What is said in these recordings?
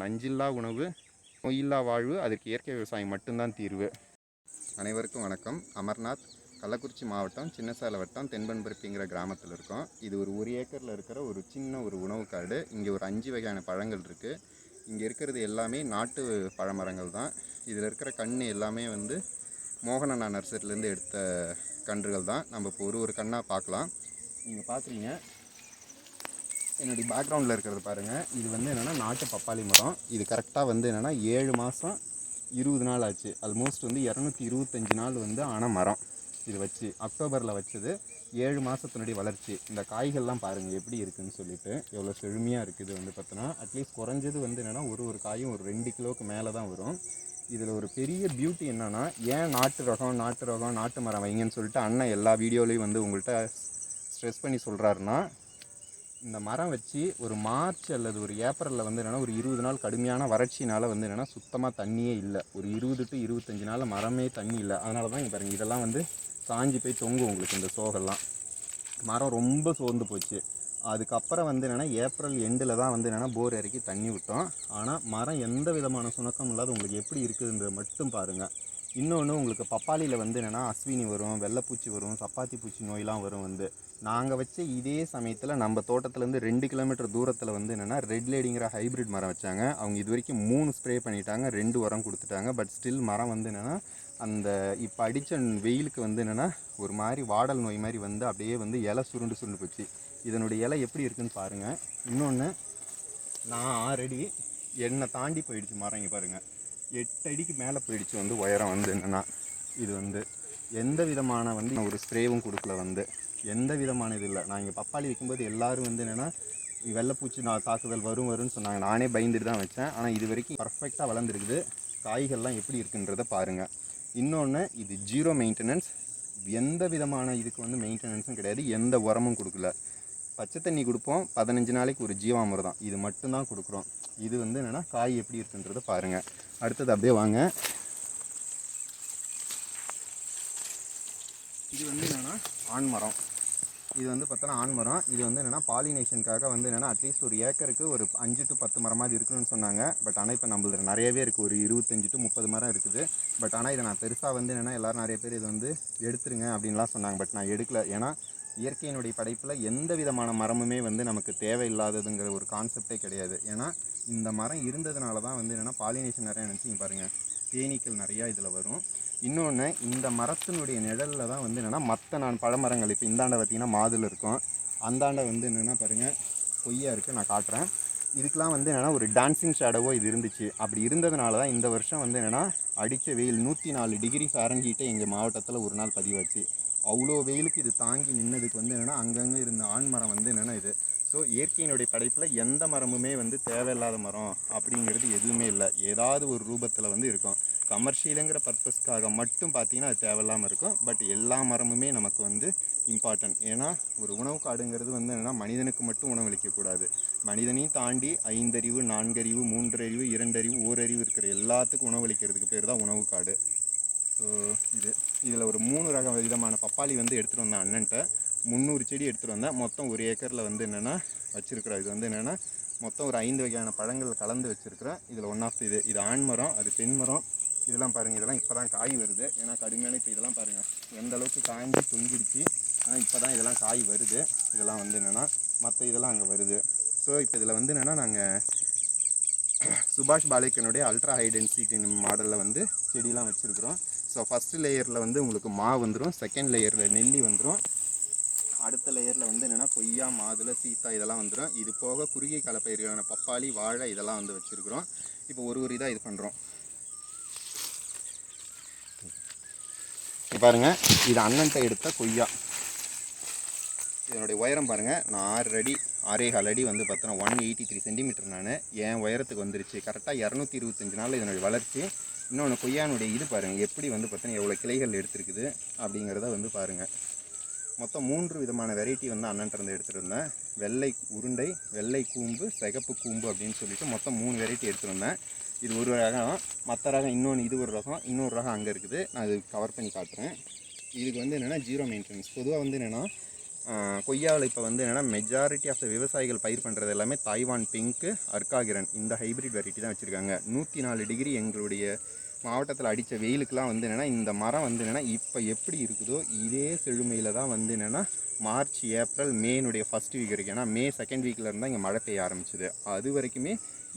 நஞ்சில்லா உணவு நோயில்லா வாழ்வு அதுக்கு இயற்கை விவசாயம் மட்டும்தான் தீர்வு. அனைவருக்கும் வணக்கம். அமர்நாத் கள்ளக்குறிச்சி மாவட்டம் சின்னசேல வட்டம் தென்பன்பருப்பிங்கிற கிராமத்தில் இருக்கோம். இது ஒரு ஒரு ஏக்கரில் இருக்கிற ஒரு சின்ன ஒரு உணவு காடு. இங்கே ஒரு அஞ்சு வகையான பழங்கள் இருக்குது இங்கே இருக்கிறது எல்லாமே நாட்டு பழமரங்கள் தான். இதில் இருக்கிற கன்று எல்லாமே வந்து மோகனண்ணா நர்சரிலேருந்து எடுத்த கன்றுகள் தான். நம்ம இப்போ ஒரு ஒரு கண்ணாக பார்க்கலாம். நீங்கள் பார்க்குறீங்க. என்னுடைய பேக்ரவுண்டில் இருக்கிறது பாருங்கள் இது வந்து என்னென்னா நாட்டு பப்பாளி மரம். இது கரெக்டாக வந்து என்னென்னா ஏழு மாதம் இருபது நாள் ஆச்சு. ஆல்மோஸ்ட் வந்து இரநூத்தி இருபத்தஞ்சி நாள் வந்து ஆன மரம் இது வச்சு. அக்டோபரில் வச்சது ஏழு மாதத்தினுடைய வளர்ச்சி. இந்த காய்கள்லாம் பாருங்கள் எப்படி இருக்குதுன்னு சொல்லிட்டு. எவ்வளோ செழுமையாக இருக்குது வந்து பார்த்தோன்னா அட்லீஸ்ட் குறைஞ்சது வந்து என்னென்னா ஒரு ஒரு காயும் ஒரு ரெண்டு கிலோவுக்கு மேலே தான் வரும். இதில் ஒரு பெரிய பியூட்டி என்னென்னா ஏன் நாட்டு ரகம் நாட்டு ரகம் நாட்டு மரம் வைங்கன்னு சொல்லிட்டு அண்ணன் எல்லா வீடியோலையும் வந்து உங்கள்கிட்ட ஸ்ட்ரெஸ் பண்ணி சொல்கிறாருன்னா இந்த மரம் வச்சு ஒரு மார்ச் அல்லது ஒரு ஏப்ரலில் வந்து என்னென்னா ஒரு இருபது நாள் கடுமையான வறட்சினால் வந்து என்னென்னா சுத்தமாக தண்ணியே இல்லை. ஒரு இருபது டு இருபத்தஞ்சி நாள் மரமே தண்ணி இல்லை. அதனால தான் இங்கே பாருங்கள் இதெல்லாம் வந்து சாஞ்சி போய் தொங்கும் உங்களுக்கு இந்த சோகெல்லாம். மரம் ரொம்ப சோர்ந்து போச்சு. அதுக்கப்புறம் வந்து என்னென்னா ஏப்ரல் எண்டில் தான் வந்து என்னென்னா போர் இறக்கி தண்ணி விட்டோம். ஆனால் மரம் எந்த விதமான சுணக்கம் இல்லாத உங்களுக்கு எப்படி இருக்குதுன்றதை மட்டும் பாருங்கள் இன்னொன்று உங்களுக்கு பப்பாளியில் வந்து என்னென்னா அஸ்வினி வரும் வெள்ளைப்பூச்சி வரும் சப்பாத்தி பூச்சி நோயெலாம் வரும் வந்து. நாங்கள் வச்ச இதே சமயத்தில் நம்ம தோட்டத்துலேருந்து ரெண்டு கிலோமீட்டர் தூரத்தில் வந்து என்னென்னா ரெட் லேடிங்கிற ஹைப்ரிட் மரம் வச்சாங்க. அவங்க இது வரைக்கும் மூணு ஸ்ப்ரே பண்ணிட்டாங்க ரெண்டு உரம் கொடுத்துட்டாங்க. பட் ஸ்டில் மரம் வந்து என்னென்னா அந்த இப்போ அடித்த வெயிலுக்கு வந்து என்னென்னா ஒரு மாதிரி வாடல் நோய் மாதிரி வந்து அப்படியே வந்து இலை சுருண்டு சுருண்டு போச்சு. இதனுடைய இலை எப்படி இருக்குன்னு பாருங்கள் இன்னொன்று நான் ஆல்ரெடி என்னை தாண்டி போயிடுச்சு மரம் இங்கே பாருங்கள் எட்டு அடிக்கு மேலே போயிடுச்சு வந்து உயரம் வந்து என்னென்னா இது வந்து எந்த விதமான வந்து நான் ஒரு ஸ்ப்ரேவும் கொடுக்கல வந்து. எந்த விதமான இது இல்லை. நான் இங்கே பப்பாளி வைக்கும்போது எல்லாரும் வந்து என்னென்னா வெள்ளைப்பூச்சி நான் தாக்குதல் வரும் வரும்னு சொன்னாங்க. நானே பயந்துட்டு தான் வச்சேன். ஆனால் இது வரைக்கும் பர்ஃபெக்டாக வளர்ந்துருக்குது. காய்கள்லாம் எப்படி இருக்குன்றதை பாருங்கள் இன்னொன்று இது ஜீரோ மெயின்டெனன்ஸ் எந்த விதமான இதுக்கு வந்து மெயின்டெனன்ஸும் கிடையாது. எந்த உரமும் கொடுக்கல. பச்சை தண்ணி கொடுப்போம். பதினஞ்சு நாளைக்கு ஒரு ஜீவாமிர்தம். இது மட்டும்தான் கொடுக்குறோம். இது வந்து என்னென்னா காய் எப்படி இருக்குன்றதை பாருங்கள் அடுத்தது அப்படியே வாங்க. இது வந்து என்னென்னா ஆண்மரம் இது வந்து பார்த்தோன்னா ஆண்மரம் இது வந்து என்னென்னா பாலினேஷனுக்காக வந்து என்னென்னா அட்லீஸ்ட் ஒரு ஏக்கருக்கு ஒரு அஞ்சு டு பத்து மரமாவது இருக்கணும்னு சொன்னாங்க. பட் ஆனால் இப்போ நம்மளது நிறையவே இருக்குது ஒரு இருபத்தஞ்சி டு முப்பது மரம் இருக்குது. பட் ஆனால் இதை நான் பெருசாக வந்து என்னென்னா எல்லோரும் நிறைய பேர் இதை வந்து எடுத்துருங்க அப்படின்லாம் சொன்னாங்க. பட் நான் எடுக்கல. ஏன்னா இயற்கையினுடைய படைப்பில் எந்த விதமான மரமுமே வந்து நமக்கு தேவையில்லாததுங்கிற ஒரு கான்செப்டே கிடையாது. ஏன்னா இந்த மரம் இருந்ததுனால தான் வந்து என்னென்னா பாலினேஷன் நிறையா நினச்சிங்க பாருங்கள் தேனீக்கள் நிறையா இதில் வரும். இன்னொன்று இந்த மரத்தினுடைய நிழலில் தான் வந்து என்னென்னா மற்ற நான் பழமரங்கள் இப்போ இந்தாண்டை பார்த்திங்கன்னா மாதுளை இருக்கும். அந்தாண்டை வந்து என்னென்னா பாருங்கள் பொய்யா இருக்குது நான் காட்டுறேன். இதுக்கெலாம் வந்து என்னென்னா ஒரு டான்சிங் ஷேடோவோ இது இருந்துச்சு. அப்படி இருந்ததுனால தான் இந்த வருஷம் வந்து என்னென்னா அடித்த வெயில் நூற்றி நாலு டிகிரி ஃபேரன்ஹீட்டே எங்கள் மாவட்டத்தில் ஒரு நாள் பதிவாச்சு. அவ்வளோ வெயிலுக்கு இது தாங்கி நின்னதுக்கு வந்து என்னென்னா அங்கங்கே இருந்த ஆண் மரம் வந்து என்னென்னா இது. ஸோ இயற்கையினுடைய படைப்பில் எந்த மரமுமே வந்து தேவையில்லாத மரம் அப்படிங்கிறது எதுவுமே இல்லை. ஏதாவது ஒரு ரூபத்தில் வந்து இருக்கும். கமர்ஷியலுங்கிற பர்பஸ்க்காக மட்டும் பார்த்தீங்கன்னா அது தேவையில்லாமல் இருக்கும். பட் எல்லா மரமுமே நமக்கு வந்து இம்பார்ட்டன்ட் ஏன்னா ஒரு உணவு காடுங்கிறது வந்து என்னென்னா மனிதனுக்கு மட்டும் உணவளிக்கக்கூடாது மனிதனையும் தாண்டி ஐந்தறிவு நான்கறிவு மூன்றறிவு இரண்டறிவு ஓரறிவு இருக்கிற எல்லாத்துக்கும் உணவளிக்கிறதுக்கு பேர் தான் உணவு காடு. ஸோ இது இதில் ஒரு மூணு ரக விதமான பப்பாளி வந்து எடுத்துகிட்டு வந்தேன் அண்ணன்ட்ட. முந்நூறு செடி எடுத்துகிட்டு வந்தேன். மொத்தம் ஒரு ஏக்கரில் வந்து என்னென்னா வச்சுருக்குறோம். இது வந்து என்னென்னா மொத்தம் ஒரு ஐந்து வகையான பழங்கள் கலந்து வச்சுருக்குறேன் இதில் ஒன் ஆஃப் இது இது ஆண் மரம் அது பெண் மரம். இதெல்லாம் பாருங்கள் இதெல்லாம் இப்போ தான் காய் வருது. ஏன்னா கடுமையான இப்போ இதெல்லாம் பாருங்கள் எந்த அளவுக்கு காய்ஞ்சி தொங்கிடுச்சு. ஆனால் இப்போ தான் இதெல்லாம் காய் வருது. இதெல்லாம் வந்து என்னென்னா மற்ற இதெல்லாம் அங்கே வருது. ஸோ இப்போ இதில் வந்து என்னென்னா நாங்கள் சுபாஷ் பாலேக்கனுடைய அல்ட்ரா ஹை டென்சிட்டி மாடலில் வந்து செடியெலாம் வச்சுருக்குறோம். ஸோ ஃபஸ்ட்டு லேயரில் வந்து உங்களுக்கு மா வந்துடும் செகண்ட் லேயரில் நெல்லி வந்துடும் அடுத்த லேயரில் வந்து என்னென்னா கொய்யா மாதுளை சீத்தா இதெல்லாம் வந்துடும் இது போக குறுகிய கால பயிர்களான பப்பாளி வாழை இதெல்லாம் வந்து வச்சுருக்குறோம். இப்போ ஒரு ஒரு இதாக இது பண்ணுறோம் பாருங்கள் இது அண்ணன்ட்ட எடுத்த கொய்யா. இதனுடைய உயரம் பாருங்கள் நான் ஆறு அடி ஆறே கால் அடி வந்து பார்த்தோன்னா ஒன் எயிட்டி த்ரீ சென்டிமீட்டர் நான். என் உயரத்துக்கு வந்துருச்சு. கரெக்டாக இரநூத்தி இருபத்தஞ்சு நாள் இதனுடைய வளர்ச்சி. இன்னொன்று கொய்யானுடைய இது பாருங்கள் எப்படி வந்து பார்த்தீங்கன்னா எவ்வளோ கிளைகள் எடுத்துருக்குது அப்படிங்கிறத வந்து பாருங்கள் மொத்தம் மூன்று விதமான வெரைட்டி வந்து அண்ணன்ட்டு எடுத்துருந்தேன். வெள்ளை உருண்டை வெள்ளை கூம்பு சிகப்பு கூம்பு அப்படின்னு சொல்லிட்டு மொத்தம் மூணு வெரைட்டி எடுத்துருந்தேன். இது ஒரு ரகம் மற்ற ரகம் இன்னொன்று இது ஒரு ரகம் இன்னொரு ரகம் அங்கே இருக்குது. நான் இது கவர் பண்ணி காட்டுறேன். இதுக்கு வந்து என்னென்னா ஜீரோ மெயின்டெனன்ஸ் பொதுவாக வந்து என்னென்னா கொய்யாவில் இப்போ வந்து என்னென்னா மெஜாரிட்டி ஆஃப் த விவசாயிகள் பயிர் பண்ணுறது எல்லாமே தாய்வான் பிங்க்கு அர்காகிரன் இந்த ஹைபிரிட் வெரைட்டி தான் வச்சுருக்காங்க. நூற்றி நாலு டிகிரி எங்களுடைய மாவட்டத்தில் அடித்த வெயிலுக்கெலாம் வந்து என்னென்னா இந்த மரம் வந்து என்னென்னா இப்போ எப்படி இருக்குதோ இதே செழுமையில் தான் வந்து என்னென்னா மார்ச் ஏப்ரல் மேனுடைய ஃபஸ்ட் வீக் வரைக்கும். ஏன்னா மே செகண்ட் வீக்கில் இருந்தால் இங்கே மழை பெய்ய ஆரம்பிச்சிது. அது வரைக்குமே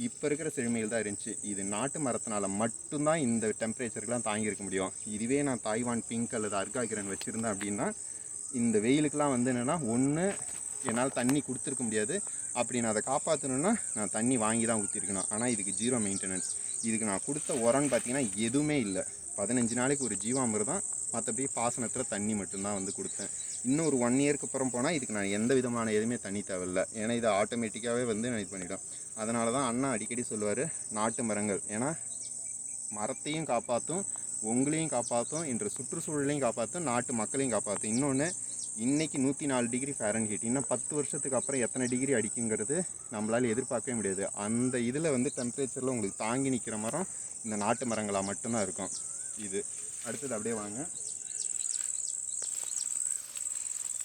இப்போ இருக்கிற செழுமையில் தான் இருந்துச்சு. இது நாட்டு மரத்தினால மட்டும்தான் இந்த டெம்பரேச்சருக்கெலாம் தாங்கியிருக்க முடியும். இதுவே நான் தாய்வான் பிங்க் அல்லது அர்காகிரன் வச்சுருந்தேன் அப்படின்னா இந்த வெயிலுக்கெலாம் வந்து என்னென்னா ஒன்று என்னால் தண்ணி கொடுத்துருக்க முடியாது. அப்படி நான் அதை காப்பாற்றணுன்னா நான் தண்ணி வாங்கி தான் ஊற்றிருக்கணும் ஆனால் இதுக்கு ஜீரோ மெயின்டெனன்ஸ் இதுக்கு நான் கொடுத்த உரம்னு பார்த்தீங்கன்னா எதுவுமே இல்லை. பதினஞ்சு நாளைக்கு ஒரு ஜீவாமிர்தம் மற்றபடி பாசனத்தில் தண்ணி மட்டும்தான் வந்து கொடுத்தேன். இன்னும் ஒரு ஒன் இயர்க்கு அப்புறம் போனால் இதுக்கு நான் எந்த விதமான எதுவுமே தண்ணி தேவையில்ல. ஏன்னா இது ஆட்டோமேட்டிக்காகவே வந்து நான் இது பண்ணிடும். அதனால தான் அண்ணா அடிக்கடி சொல்லுவார் நாட்டு மரங்கள். ஏன்னா மரத்தையும் காப்பாற்றும் உங்களையும் காப்பாற்றும் இன்று சுற்றுச்சூழலையும் காப்பாற்றும் நாட்டு மக்களையும் காப்பாற்றும் இன்னொன்று இன்றைக்கி நூற்றி நாலு டிகிரி ஃபேரன் ஹீட் இன்னும் பத்து வருஷத்துக்கு அப்புறம் எத்தனை டிகிரி அடிக்குங்கிறது நம்மளால் எதிர்பார்க்கவே முடியாது. அந்த இதில் வந்து டெம்பரேச்சரில் உங்களுக்கு தாங்கி நிற்கிற மரம் இந்த நாட்டு மரங்களாக மட்டும்தான் இருக்கும். இது. அடுத்தது அப்படியே வாங்க.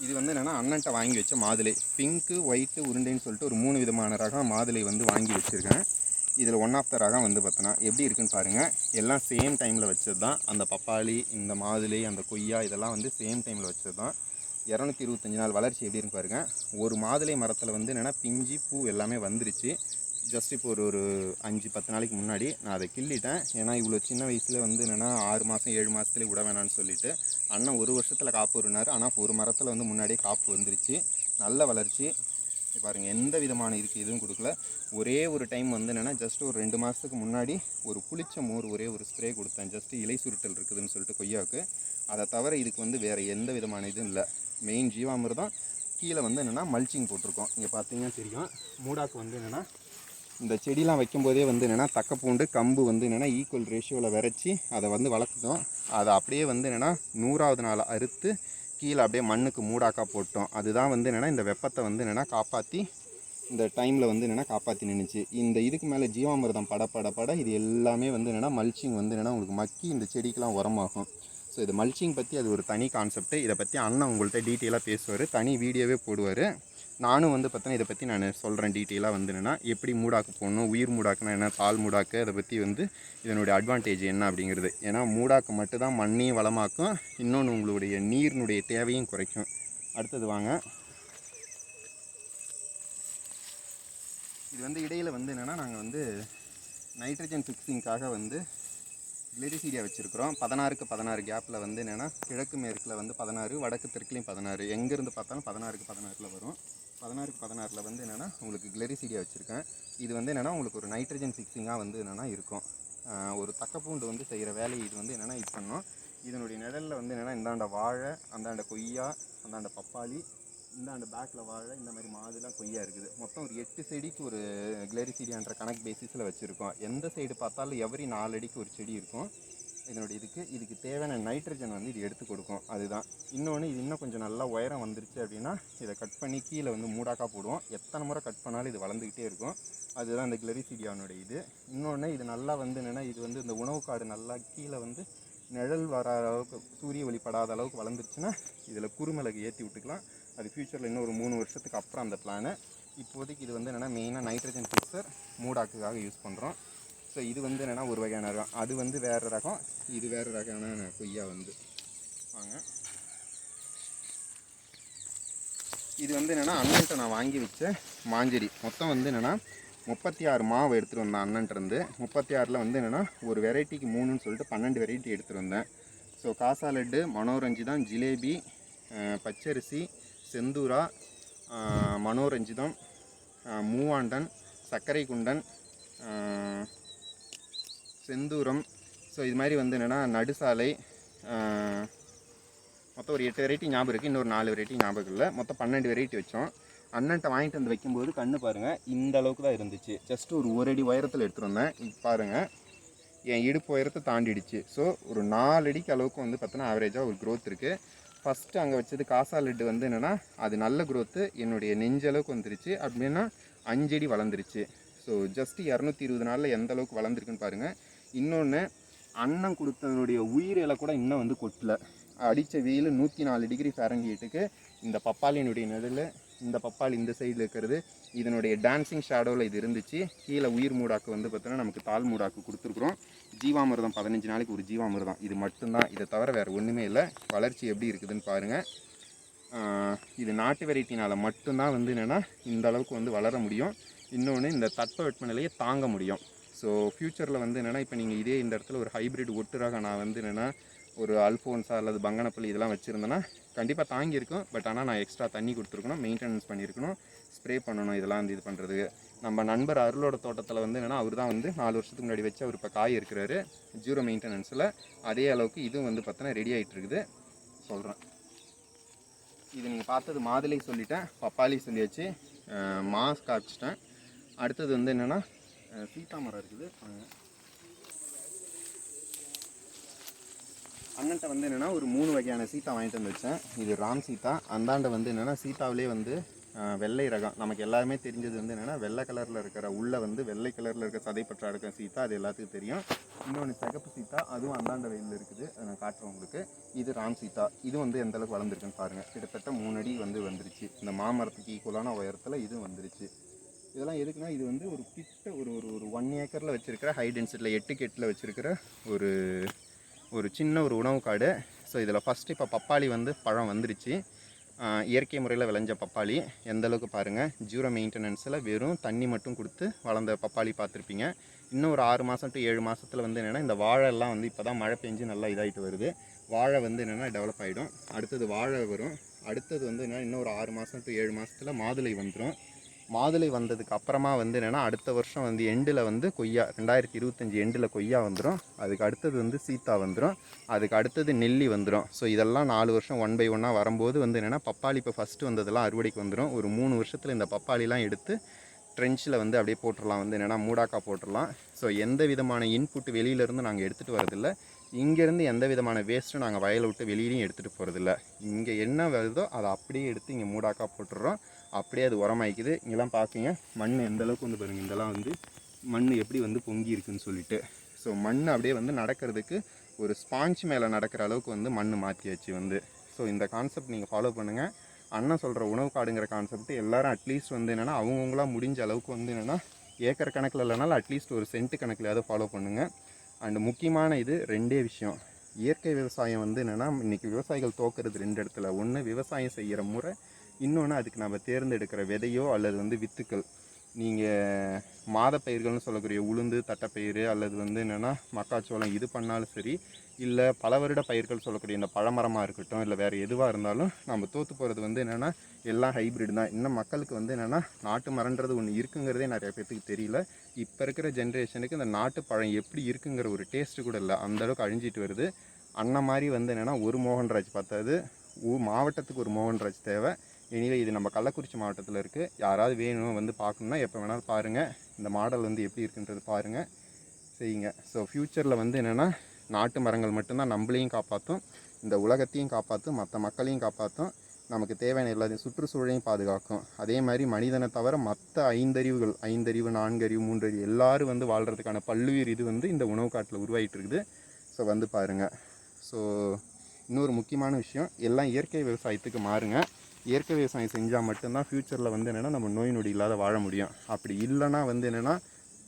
இது வந்து என்னென்னா அண்ணன்ட்ட வாங்கி வச்ச மாதுளை. பிங்க்கு ஒயிட்டு உருண்டைன்னு சொல்லிட்டு ஒரு மூணு விதமான ரகம் மாதுளை வந்து வாங்கி வச்சுருக்கேன். இதில் ஒன் ஆஃப் த ரகம் வந்து பார்த்தோன்னா எப்படி இருக்குன்னு பாருங்கள் எல்லாம் சேம் டைமில் வச்சது தான். அந்த பப்பாளி இந்த மாதுளை அந்த கொய்யா இதெல்லாம் வந்து சேம் டைமில் வச்சது தான். இரநூத்தி இருபத்தஞ்சி நாள் வளர்ச்சி எப்படி இருக்கு பாருங்கள் ஒரு மாதுளை மரத்தில் வந்து என்னென்னா பிஞ்சி பூ எல்லாமே வந்துருச்சு. ஜஸ்ட் இப்போ ஒரு ஒரு அஞ்சு பத்து நாளைக்கு முன்னாடி நான் அதை கிள்ளிட்டேன். ஏன்னா இவ்வளோ சின்ன வயசில் வந்து என்னென்னா ஆறு மாதம் ஏழு மாதத்துலேயே விட வேணாம்னு சொல்லிட்டு அண்ணன் ஒரு வருஷத்தில் காப்பு வருனார். ஆனால் ஒரு மரத்தில் வந்து முன்னாடியே காப்பு வந்துருச்சு. நல்ல வளர்ச்சி. இங்க பாருங்கள் எந்த விதமான இதுக்கு எதுவும் கொடுக்கல. ஒரே ஒரு டைம் வந்து என்னென்னா ஜஸ்ட் ஒரு ரெண்டு மாதத்துக்கு முன்னாடி ஒரு புளிச்ச மோர் ஒரே ஒரு ஸ்ப்ரே கொடுத்தேன். ஜஸ்ட் இலை சுருட்டல் இருக்குதுன்னு சொல்லிட்டு கொய்யாவுக்கு. அதை தவிர இதுக்கு வந்து வேறு எந்த விதமான இதுவும் இல்லை. மெயின் ஜீவாமிர்தம். கீழே வந்து என்னென்னா மல்ச்சிங் போட்டிருக்கோம். இங்கே பார்த்தீங்கன்னா தெரியும். மூடாக்கு வந்து என்னென்னா இந்த செடிலாம் வைக்கும்போதே வந்து என்னென்னா தக்கப்பூண்டு கம்பு வந்து என்னென்னா ஈக்குவல் ரேஷியோவில் விரைச்சி அதை வந்து வளர்த்துட்டோம். அதை அப்படியே வந்து என்னென்னா நூறாவது நாள் அறுத்து கீழே அப்படியே மண்ணுக்கு மூடாக்கா போட்டோம். அதுதான் வந்து என்னென்னா இந்த வெப்பத்தை வந்து என்னென்னா காப்பாற்றி இந்த டைமில் வந்து என்னென்னா காப்பாற்றி நின்றுச்சு இந்த இதுக்கு மேலே ஜீவாமிர்தம் பட பட பட இது எல்லாமே வந்து என்னென்னா மல்ச்சிங் வந்து என்னென்னா உங்களுக்கு மக்கி இந்த செடிக்கெலாம் உரமாகும். ஸோ இது மல்ச்சிங் பற்றி அது ஒரு தனி கான்செப்ட்டு இதை பற்றி அண்ணன் உங்கள்கிட்ட டீட்டெயிலாக பேசுவார். தனி வீடியோவே போடுவார். நானும் வந்து பார்த்தோன்னா இதை பற்றி நான் சொல்கிறேன் டீட்டெயிலாக வந்து என்னென்னா எப்படி மூடாக்கு போடணும் உயிர் மூடாக்குனா என்ன தாள் மூடாக்கு அதை பற்றி வந்து இதனுடைய அட்வான்டேஜ் என்ன அப்படிங்கிறது. ஏன்னா மூடாக்கு மட்டும்தான் மண்ணையும் வளமாக்கும் இன்னொன்று உங்களுடைய நீரினுடைய தேவையும் குறைக்கும். அடுத்தது வாங்க. இது வந்து இடையில் வந்து என்னென்னா நாங்கள் வந்து நைட்ரஜன் ஃபிக்ஸிங்காக வந்து கிளெரிசீடியா வச்சுருக்குறோம். பதினாறுக்கு பதினாறு கேப்பில் வந்து என்னென்னா கிழக்கு மேற்கில் வந்து பதினாறு வடக்கு தெற்குலேயும் பதினாறு. எங்கேருந்து பார்த்தாலும் பதினாறுக்கு பதினாறில் வரும். பதினாறுக்கு பதினாறில் வந்து என்னென்னா உங்களுக்கு கிளரிசீடியா வச்சுருக்கேன். இது வந்து என்னென்னா உங்களுக்கு ஒரு நைட்ரஜன் ஃபிக்ஸிங்காக வந்து என்னென்னா இருக்கும். ஒரு தக்கப்பூண்டு வந்து செய்கிற வேலையை இது வந்து என்னென்னா இது பண்ணோம். இதனுடைய நிழலில் வந்து என்னென்னா இந்தாண்ட வாழை அந்தாண்ட கொய்யா அந்தாண்ட பப்பாளி இந்தாண்ட பேக்கில் வாழை இந்த மாதிரி மாதிரிலாம் கொய்யா இருக்குது. மொத்தம் ஒரு எட்டு செடிக்கு ஒரு கிளரிசீடியான்ற கணக்கு பேசிஸில் வச்சுருக்கோம். எந்த சைடு பார்த்தாலும் எவரி நாலு அடிக்கு ஒரு செடி இருக்கும். இதனுடைய இதுக்கு இதுக்கு தேவையான நைட்ரஜன் வந்து இது எடுத்து கொடுக்கும். அதுதான். இன்னொன்று இது இன்னும் கொஞ்சம் நல்லா உயரம் வந்துருச்சு அப்படின்னா இதை கட் பண்ணி கீழே வந்து மூடாக்கா போடுவோம். எத்தனை முறை கட் பண்ணாலும் இது வளர்ந்துக்கிட்டே இருக்கும். அதுதான் இந்த கிளரிசிடியானுடைய இது. இன்னொன்று இது நல்லா வந்து என்னென்னா இது வந்து இந்த உணவு காடு நல்லா கீழே வந்து நிழல் வர அளவுக்கு சூரிய ஒளி படாத அளவுக்கு வளர்ந்துருச்சுன்னா இதில் குறுமிளகு ஏற்றி விட்டுக்கலாம். அது ஃப்யூச்சரில் இன்னும் ஒரு மூணு வருஷத்துக்கு அப்புறம் அந்த பிளானு இப்போதைக்கு இது வந்து என்னென்னா மெயினாக நைட்ரஜன் ஃபிக்சர் மூடாக்குக்காக யூஸ் பண்ணுறோம் ஸோ இது வந்து என்னென்னா ஒரு வகையான ரகம். அது வந்து வேறு ரகம். இது வேறு ரகமான கொய்யா வந்து. வாங்க. இது வந்து என்னென்னா அண்ணன்ட்ட நான் வாங்கி வச்ச மாஞ்செடி. மொத்தம் வந்து என்னென்னா முப்பத்தி ஆறு மாவு எடுத்துகிட்டு வந்தேன் அண்ணன்ட்டருந்து. முப்பத்தி ஆறில் வந்து என்னென்னா ஒரு வெரைட்டிக்கு மூணுன்னு சொல்லிட்டு பன்னெண்டு வெரைட்டி எடுத்துகிட்டு வந்தேன். ஸோ காசா லட்டு மனோரஞ்சிதம் ஜிலேபி பச்சரிசி செந்தூரா மனோரஞ்சிதம் மூவாண்டன் சர்க்கரை குண்டன் செந்தூரம். ஸோ இது மாதிரி வந்து என்னென்னா நடுசாலை மொத்தம் ஒரு எட்டு வெரைட்டி ஞாபகம் இருக்குது இன்னொரு நாலு வெரைட்டி ஞாபகம் இல்லை. மொத்தம் பன்னெண்டு வெரைட்டி வச்சோம். அண்ணன்ட்ட வாங்கிட்டு வந்து வைக்கும்போது கண்ணு பாருங்கள் இந்த அளவுக்கு தான் இருந்துச்சு. ஜஸ்ட் ஒரு ஒரு அடி உயரத்தில் எடுத்துகிட்டு வந்தேன். இப்போ பாருங்கள் என் இடுப்பு உயரத்தை தாண்டிடுச்சு. ஸோ ஒரு நாலு அடிக்கு அளவுக்கு வந்து பார்த்தோன்னா ஆவரேஜாக ஒரு க்ரோத் இருக்குது ஃபஸ்ட்டு அங்கே வச்சது காசா லெட்டு வந்து என்னென்னா அது நல்ல க்ரோத்து என்னுடைய நெஞ்ச அளவுக்கு வந்துருச்சு. அப்படின்னா அஞ்சடி வளர்ந்துருச்சு. ஸோ ஜஸ்ட் இரநூத்தி இருபது நாளில் எந்த அளவுக்கு வளர்ந்துருக்குன்னு பாருங்கள் இன்னொன்று அண்ணன் கொடுத்ததனுடைய உயிரில கூட இன்னும் வந்து கொட்டல. அடித்த வெயில் நூற்றி நாலு டிகிரி ஃபேரன்ஹீட்டுக்கு இந்த பப்பாளியினுடைய நடுவில் இந்த பப்பாளி இந்த சைடில் இருக்கிறது. இதனுடைய டான்சிங் ஷேடோவில் இது இருந்துச்சு. கீழே உயிர் மூடாக்கு வந்து பார்த்தோன்னா நமக்கு தால் மூடாக்கு கொடுத்துருக்குறோம். ஜீவாமிர்தம் பதினஞ்சு நாளைக்கு ஒரு ஜீவாமிர்தம். இது மட்டும்தான். இதை தவிர வேறு ஒன்றுமே இல்லை. வளர்ச்சி எப்படி இருக்குதுன்னு பாருங்கள் இது நாட்டு வெரைட்டினால் மட்டும்தான் வந்து என்னென்னா இந்த அளவுக்கு வந்து வளர முடியும். இன்னொன்று இந்த தட்ப வெப்பநிலையை தாங்க முடியும். ஸோ ஃப்யூச்சரில் வந்து என்னென்னா இப்போ நீங்கள் இதே இந்த இடத்துல ஒரு ஹைப்ரிட் ஒட்டு ரகம் நான் வந்து என்னென்னா ஒரு அல்ஃபோன்ஸா அல்லது பங்கனப்பள்ளி இதெல்லாம் வச்சுருந்தேன்னா கண்டிப்பாக தாங்கியிருக்கும். பட் ஆனால் நான் எக்ஸ்ட்ரா தண்ணி கொடுத்துருக்கணும் மெயின்டெனன்ஸ் பண்ணியிருக்கணும் ஸ்ப்ரே பண்ணணும் இதெல்லாம் வந்து இது பண்ணுறது நம்ம நண்பர் அருளோட தோட்டத்தில் வந்து என்னென்னா அவர் தான் வந்து நாலு வருஷத்துக்கு முன்னாடி வச்சு அவர் இப்போ காய் இருக்கிறாரு. ஜீரோ மெயின்டெனன்ஸில் அதே அளவுக்கு இதுவும் வந்து பார்த்தோன்னா ரெடி ஆகிட்டு இருக்குது சொல்கிறேன் இது நீங்கள் பார்த்தது மாதுளை சொல்லிட்டேன் பப்பாளி சொல்லியாச்சு. வச்சு மாஸ் காய்ச்சிட்டேன். அடுத்தது வந்து என்னென்னா சீதா மரம் இருக்குது. அண்ணன்ட்ட வந்து என்னென்னா ஒரு மூணு வகையான சீத்தா வாங்கிட்டு வந்து வச்சேன். இது ராம் சீத்தா அந்தாண்ட வந்து என்னென்னா சீத்தாவிலே வந்து வெள்ளை ரகம். நமக்கு எல்லாருமே தெரிஞ்சது வந்து என்னென்னா வெள்ளை கலரில் இருக்கிற உள்ளே வந்து வெள்ளை கலரில் இருக்க சதைப்பற்றா இருக்கிற சீத்தா அது எல்லாத்துக்கும் தெரியும். இன்னொன்று சிகப்பு சீத்தா அதுவும் அந்தாண்ட வெயிலில் இருக்குது. அதை நான் காட்டுறேன் உங்களுக்கு. இது ராம் சீத்தா இது வந்து எந்தளவுக்கு வளர்ந்துருக்குன்னு பாருங்கள் கிட்டத்தட்ட மூணு அடி வந்து வந்துருச்சு. இந்த மாமரத்துக்கு ஈக்குவலான உயரத்தில் இது வந்துருச்சு. இதெல்லாம் எதுக்குன்னா இது வந்து ஒரு கிட்ட ஒரு ஒரு ஒரு ஒன் ஏக்கரில் வச்சுருக்கிற ஹை டென்சிட்டியில் எட்டு கெட்டில் வச்சுருக்கிற ஒரு ஒரு சின்ன ஒரு உணவு காடு. ஸோ இதில் ஃபஸ்ட்டு இப்போ பப்பாளி வந்து பழம் வந்துருச்சு. இயற்கை முறையில் விளைஞ்ச பப்பாளி. எந்தளவுக்கு பாருங்கள் ஜீரோ மெயின்டெனன்ஸில் வெறும் தண்ணி மட்டும் கொடுத்து வளர்ந்த பப்பாளி பார்த்துருப்பீங்க. இன்னும் ஒரு ஆறு மாதம் டு ஏழு மாதத்தில் வந்து என்னென்னா இந்த வாழை எல்லாம் வந்து இப்போ தான் மழை பெஞ்சு நல்லா இதாகிட்டு வருது. வாழை வந்து என்னென்னா டெவலப் ஆகிடும் அடுத்தது வாழை வரும். அடுத்தது வந்து என்னென்னா இன்னும் ஒரு ஆறு மாதம் டு ஏழு மாதத்தில் மாதுளை வந்துடும் மாதுளை வந்ததுக்கு அப்புறமா வந்து என்னென்னா அடுத்த வருஷம் வந்து எண்டில் வந்து கொய்யா ரெண்டாயிரத்தி இருபத்தஞ்சி எண்டில் கொய்யா வந்துடும் அதுக்கு அடுத்தது வந்து சீத்தா வந்துடும் அதுக்கு அடுத்தது நெல்லி வந்துடும் ஸோ இதெல்லாம் நாலு வருஷம் ஒன் பை ஒன்னாக வரும்போது வந்து என்னென்னா பப்பாளி இப்போ ஃபஸ்ட்டு வந்ததெல்லாம் அறுவடைக்கு வந்துடும் ஒரு மூணு வருஷத்தில் இந்த பப்பாளிலாம் எடுத்து ட்ரென்ச்சில் வந்து அப்படியே போட்டுடலாம் வந்து என்னென்னா மூடாக்கா போட்டுடலாம் ஸோ எந்த விதமான இன்புட் வெளியிலேருந்து நாங்கள் எடுத்துகிட்டு வரதில்லை. இங்கேருந்து எந்த விதமான வேஸ்ட்டும் நாங்கள் வயலை விட்டு வெளியிலையும் எடுத்துகிட்டு போகிறதில்ல இங்கே என்ன வருதோ அதை அப்படியே எடுத்து இங்கே மூடாக்கா போட்டுடுறோம் அப்படியே அது உரமாயிக்குது. இங்கெல்லாம் பார்க்குங்க மண் எந்த அளவுக்கு வந்து பாருங்கள் இதெல்லாம் வந்து மண் எப்படி வந்து பொங்கி இருக்குன்னு சொல்லிட்டு. ஸோ மண் அப்படியே வந்து நடக்கிறதுக்கு ஒரு ஸ்பாஞ்ச் மேலே நடக்கிற அளவுக்கு வந்து மண் மாற்றியாச்சு வந்து. ஸோ இந்த கான்செப்ட் நீங்கள் ஃபாலோ பண்ணுங்கள் அண்ணன் சொல்கிற உணவு காடுங்கிற கான்செப்ட் எல்லாரும் அட்லீஸ்ட் வந்து என்னென்னா அவங்கவுங்களா முடிஞ்ச அளவுக்கு வந்து என்னென்னா ஏக்கர் கணக்கில் இல்லைனாலும் அட்லீஸ்ட் ஒரு சென்ட் கணக்கிலையாவது ஃபாலோ பண்ணுங்கள் அண்டு முக்கியமான இது ரெண்டே விஷயம். இயற்கை விவசாயம் வந்து என்னென்னா இன்றைக்கி விவசாயிகள் தோக்கிறது ரெண்டு இடத்துல. ஒன்று விவசாயம் செய்கிற முறை இன்னொன்று அதுக்கு நம்ம தேர்ந்தெடுக்கிற விதையோ அல்லது வந்து வித்துக்கள். நீங்கள் மாதப்பயிர்கள்னு சொல்லக்கூடிய உளுந்து தட்டைப்பயிறு அல்லது வந்து என்னென்னா மக்காச்சோளம் இது பண்ணாலும் சரி இல்லை பல வருட பயிர்கள் சொல்லக்கூடிய இந்த பழமரமாக இருக்கட்டும் இல்லை வேறு எதுவாக இருந்தாலும் நம்ம தோற்று போகிறது வந்து என்னென்னா எல்லாம் ஹைப்ரிட் தான். இன்னும் மக்களுக்கு வந்து என்னென்னா நாட்டு மரன்றது ஒன்று இருக்குங்கிறதே நிறைய பேர்த்துக்கு தெரியல. இப்போ இருக்கிற ஜென்ரேஷனுக்கு இந்த நாட்டு பழம் எப்படி இருக்குங்கிற ஒரு டேஸ்ட்டு கூட இல்லை. அந்த அளவுக்கு அழிஞ்சிட்டு வருது. அண்ணன் மாதிரி வந்து என்னென்னா ஒரு மோகன்ராஜ் பார்த்தாது. ஊ மாவட்டத்துக்கு ஒரு மோகன்ராஜ் தேவை. எனிவே இது நம்ம கள்ளக்குறிச்சி மாவட்டத்தில் இருக்குது யாராவது வேணும் வந்து பார்க்கணுன்னா எப்போ வேணாலும் பாருங்கள் இந்த மாடல் வந்து எப்படி இருக்குன்றது பாருங்கள் செய்யுங்க. ஸோ ஃப்யூச்சரில் வந்து என்னென்னா நாட்டு மரங்கள் மட்டும்தான் நம்மளையும் காப்பாற்றும் இந்த உலகத்தையும் காப்பாற்றும் மற்ற மக்களையும் காப்பாற்றும் நமக்கு தேவையான எல்லாத்தையும் சுற்றுச்சூழலையும் பாதுகாக்கும். அதே மாதிரி மனிதனை தவிர மற்ற ஐந்தறிவுகள் ஐந்தறிவு நான்கறிவு மூன்றறிவு எல்லாரும் வந்து வாழ்கிறதுக்கான பல்லுயிர் இது வந்து இந்த உணவு காட்டில் உருவாகிட்டு இருக்குது ஸோ வந்து பாருங்கள் ஸோ இன்னொரு முக்கியமான விஷயம் எல்லாம் இயற்கை விவசாயத்துக்கு மாறுங்க. இயற்கை விவசாயம் செஞ்சால் மட்டும்தான் ஃப்யூச்சரில் வந்து என்னென்னா நம்ம நோய் நொடி இல்லாத வாழ முடியும். அப்படி இல்லைன்னா வந்து என்னென்னா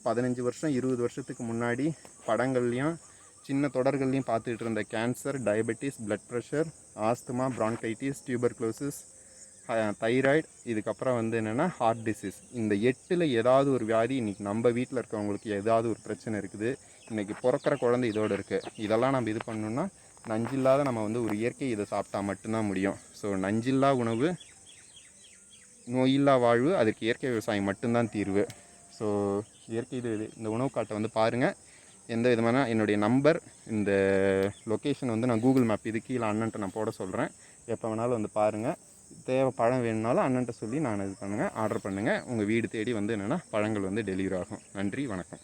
பதினஞ்சு வருஷம் இருபது வருஷத்துக்கு முன்னாடி படங்கள்லையும் சின்ன தொடர்கள்லையும் பார்த்துட்டு இருந்த cancer diabetes blood pressure asthma bronchitis tuberculosis thyroid இதுக்கப்புறம் வந்து என்னென்னா ஹார்ட் டிசீஸ் இந்த எட்டில் ஏதாவது ஒரு வியாதி இன்றைக்கி நம்ம வீட்டில் இருக்கவங்களுக்கு ஏதாவது ஒரு பிரச்சனை இருக்குது. இன்றைக்கி பிறக்கிற குழந்தை இதோடு இருக்குது இதெல்லாம் நம்ம இது பண்ணணுன்னா நஞ்சில்லாத நம்ம வந்து ஒரு இயற்கை இதை சாப்பிட்டா மட்டும்தான் முடியும். ஸோ நஞ்சில்லா உணவு நோயில்லா வாழ்வு அதுக்கு இயற்கை விவசாயம் மட்டும்தான் தீர்வு. ஸோ இயற்கை இது இது- இந்த உணவு காட்டை வந்து பாருங்கள் எந்த விதமான என்னுடைய நம்பர் இந்த லொக்கேஷன் வந்து நான் கூகுள் மேப் இது கீழே அண்ணன்ட்ட நான் போட சொல்கிறேன் எப்போ வேணாலும் வந்து பாருங்கள் தேவை பழம் வேணும்னாலும் அண்ணன்ட்ட சொல்லி நான் இது பண்ணுங்கள் ஆர்டர் பண்ணுங்கள் உங்கள் வீடு தேடி வந்து என்னென்னா பழங்கள் வந்து டெலிவரி ஆகும். நன்றி வணக்கம்.